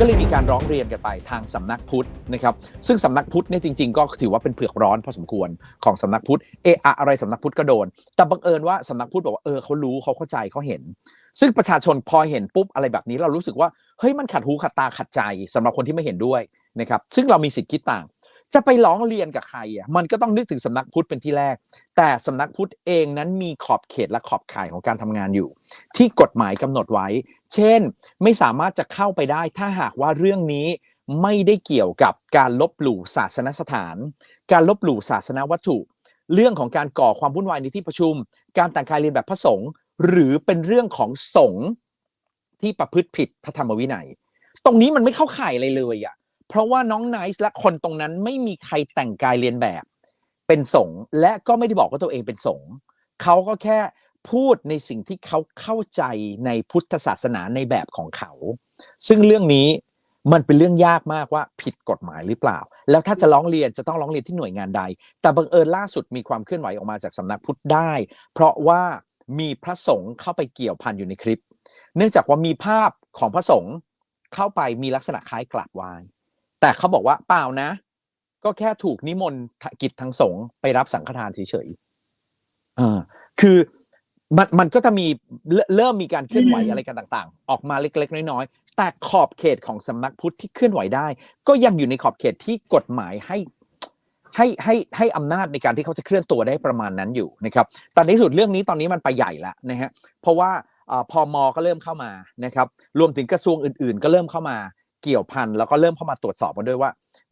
ก็เลยมีการร้องเรียนกันไปทางสำนักพุทธนะครับซึ่งสำนักพุทธเนี่ยจริงๆ ก็ถือว่าเป็นเผือกร้อนพอสมควรของสำนักพุทธเออะอะไรสำนักพุทธก็โดน แต่บังเอิญว่าสำนักพุทธบอกว่าเออเขารู้เขาเข้าใจเขาเห็น ซึ่งประชาชนพอเห็นปุ๊บอะไรแบบนี้เรารู้สึกว่าเฮ้ยมันขัดหูขัดตาขัดใจสำหรับคนที่ไม่เห็นด้วยนะครับซึ่งเรามีสิทธิ์คิดต่าง จะไปร้องเรียนกับใครอะมันก็ต้องนึกถึงสำนักพุทธเป็นที่แรก แต่สำนักพุทธเองนั้นมีขอบเขตและขอบข่ายของการทำงานอยู่ ที่กฎหมายกำหนดไว้ เช่น ไม่สามารถจะเข้าไปได้ถ้าหากว่าเรื่องนี้ไม่ได้เกี่ยวกับการลบหลู่ศาสนสถาน การลบหลู่ศาสนวัตถุ เรื่องของการก่อความวุ่นวายในที่ประชุม การแต่งกายเรียนแบบพระสงฆ์หรือเป็นเรื่องของสงฆ์ที่ประพฤติผิดพระธรรมวินัย ตรงนี้มันไม่เข้าข่ายอะไรเลยอะ เพราะว่าน้องไนซ์และคนตรงนั้นไม่มีใครแต่งกายเรียนแบบ เป็นสงฆ์และก็ไม่ได้บอกว่าตัวเองเป็นสงฆ์เขาก็แค่พูดในสิ่งที่เขาเข้าใจในพุทธศาสนาในแบบของเขา ซึ่งเรื่องนี้มันเป็นเรื่องยากมากว่าผิดกฎหมายหรือเปล่า แล้วถ้าจะร้องเรียนจะต้องร้องเรียนที่หน่วยงานใด แต่บังเอิญล่าสุดมีความเคลื่อนไหวออกมาจากสำนักพุทธได้ เพราะว่ามีพระสงฆ์เข้าไปเกี่ยวพันอยู่ในคลิป เนื่องจากว่ามีภาพของพระสงฆ์เข้าไปมีลักษณะคล้ายกราบไหว้ แต่เขาบอกว่าเปล่านะ ก็แค่ถูกนิมนต์กิจทางสงฆ์ไปรับสังฆทานเฉยๆเออคือมันมันก็จะมีเริ่มเริ่มมีการเคลื่อนไหวอืมอะไรกันต่างๆ ออกมาเล็ก ๆ น้อยๆ แต่ขอบเขตของสำนักพุทธที่เคลื่อนไหวได้ ก็ยังอยู่ในขอบเขตที่กฎหมายให้ให้ให้ให้อำนาจในการที่เขาจะเคลื่อนตัวได้ประมาณนั้นอยู่นะครับแต่ในที่สุดเรื่องนี้ตอนนี้มันไปใหญ่แล้วนะฮะเพราะว่าเอ่อพอมก็เริ่มเข้ามานะครับ รวมถึงกระทรวงอื่นๆ ก็เริ่มเข้ามา เกี่ยวพันแล้วก็เริ่มเข้ามาตรวจสอบกันด้วยว่า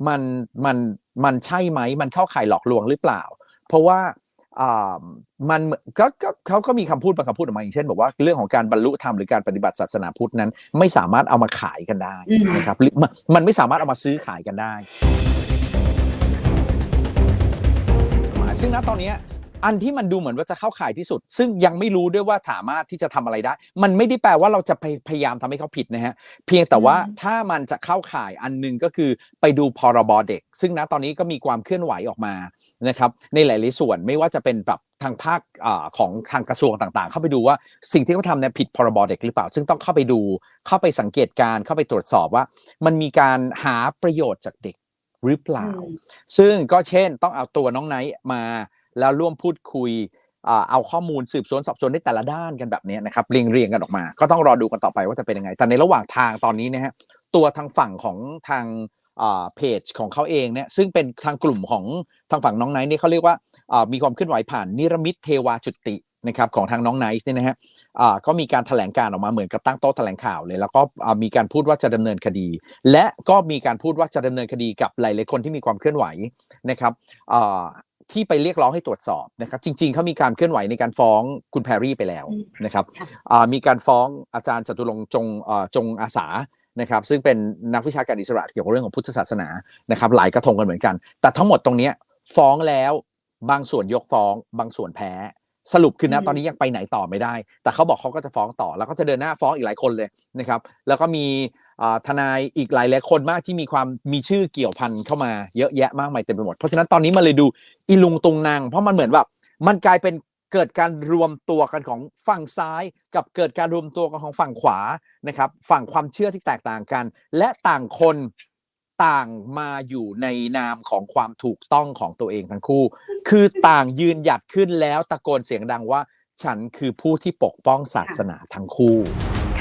มันมันมันใช่ไหมมันเข้าข่ายหลอกลวงหรือเปล่า เพราะว่าอ่ามันเหมือนก็ก็เขาก็มีคำพูดบางคำพูดออกมาอย่างเช่นบอกว่าเรื่องของการบรรลุธรรมหรือการปฏิบัติศาสนาพุทธนั้น ไม่สามารถเอามาขายกันได้อืมนะครับหรือมันมันไม่สามารถเอามาซื้อขายกันได้หมายซึ่งณตอนเนี้ย อันที่มันดูเหมือนว่าจะเข้าข่ายที่สุด ซึ่งยังไม่รู้ด้วยว่าสามารถที่จะทำอะไรได้ มันไม่ได้แปลว่าเราจะไปพยายามทำให้เขาผิดนะฮะ เพียงแต่ว่าอืมถ้ามันจะเข้าข่ายอันหนึงก็คือไปดูพรบเด็ก ซึ่งณตอนนี้ก็มีความเคลื่อนไหวออกมานะครับในหลายๆส่วนไม่ว่าจะเป็นแบบทางภาคอาของทางกระทรวงต่างๆ เข้าไปดูว่าสิ่งที่เขาทำเนี่ยผิดพรบเด็กหรือเปล่า ซึ่งต้องเข้าไปดูเข้าไปสังเกตการณ์เข้าไปตรวจสอบว่า มันมีการหาประโยชน์จากเด็กหรือเปล่าอืมซึ่งก็เช่นต้องเอาตัวน้องไนท์มา แล้วร่วมพูดคุยเอาข้อมูลสืบสวนสอบสวนในแต่ละด้านกันแบบนี้นะครับเรียงเรียงกันออกมา ก็ต้องรอดูกันต่อไปว่าจะเป็นยังไง แต่ในระหว่างทางตอนนี้นะฮะตัวทางฝั่งของทางเพจของเขาเองเนี่ยซึ่งเป็นทางกลุ่มของทางฝั่งน้องไนท์เนี่ยเขาเรียกว่ามีความเคลื่อนไหวผ่านนิรมิตเทวาจุตินะครับของทางน้องไนท์เนี่ยนะฮะก็มีการแถลงการออกมาเหมือนกับตั้งโต๊ะแถลงข่าวเลย แล้วก็มีการพูดว่าจะดำเนินคดี และก็มีการพูดว่าจะดำเนินคดีกับหลายๆคนที่มีความเคลื่อนไหวนะครับ ที่ไปเรียกร้องให้ตรวจสอบนะครับ จริง ๆเขามีการเคลื่อนไหวในการฟ้องคุณแพรรี่ไปแล้วอืมนะครับค่ะอ่ามีการฟ้องอาจารย์จตุรงค์จงเอ่อจงอาสานะครับ ซึ่งเป็นนักวิชาการอิสระเกี่ยวกับเรื่องของพุทธศาสนานะครับ หลายกระทงกันเหมือนกัน แต่ทั้งหมดตรงเนี้ยฟ้องแล้วบางส่วนยกฟ้อง บางส่วนแพ้ สรุปคือนะอืมตอนนี้ยังไปไหนต่อไม่ได้ แต่เขาบอกเขาก็จะฟ้องต่อ แล้วก็จะเดินหน้าฟ้องอีกหลายคนเลยนะครับ แล้วก็มีอ่า ทนายอีกหลายหลายคนมากที่มีความมีชื่อเกี่ยวพันเข้ามาเยอะแยะมากมายเต็มไปหมด เพราะฉะนั้นตอนนี้มันเลยดูอีลุงตุงนาง เพราะมันเหมือนแบบมันกลายเป็นเกิดการรวมตัวกันของฝั่งซ้าย กับเกิดการรวมตัวกันของฝั่งขวานะครับ ฝั่งความเชื่อที่แตกต่างกัน และต่างคนต่างมาอยู่ในนามของความถูกต้องของตัวเองทั้งคู่ คือต่างยืนหยัดขึ้นแล้วตะโกนเสียงดังว่า ฉันคือผู้ที่ปกป้องศาสนาทั้งคู่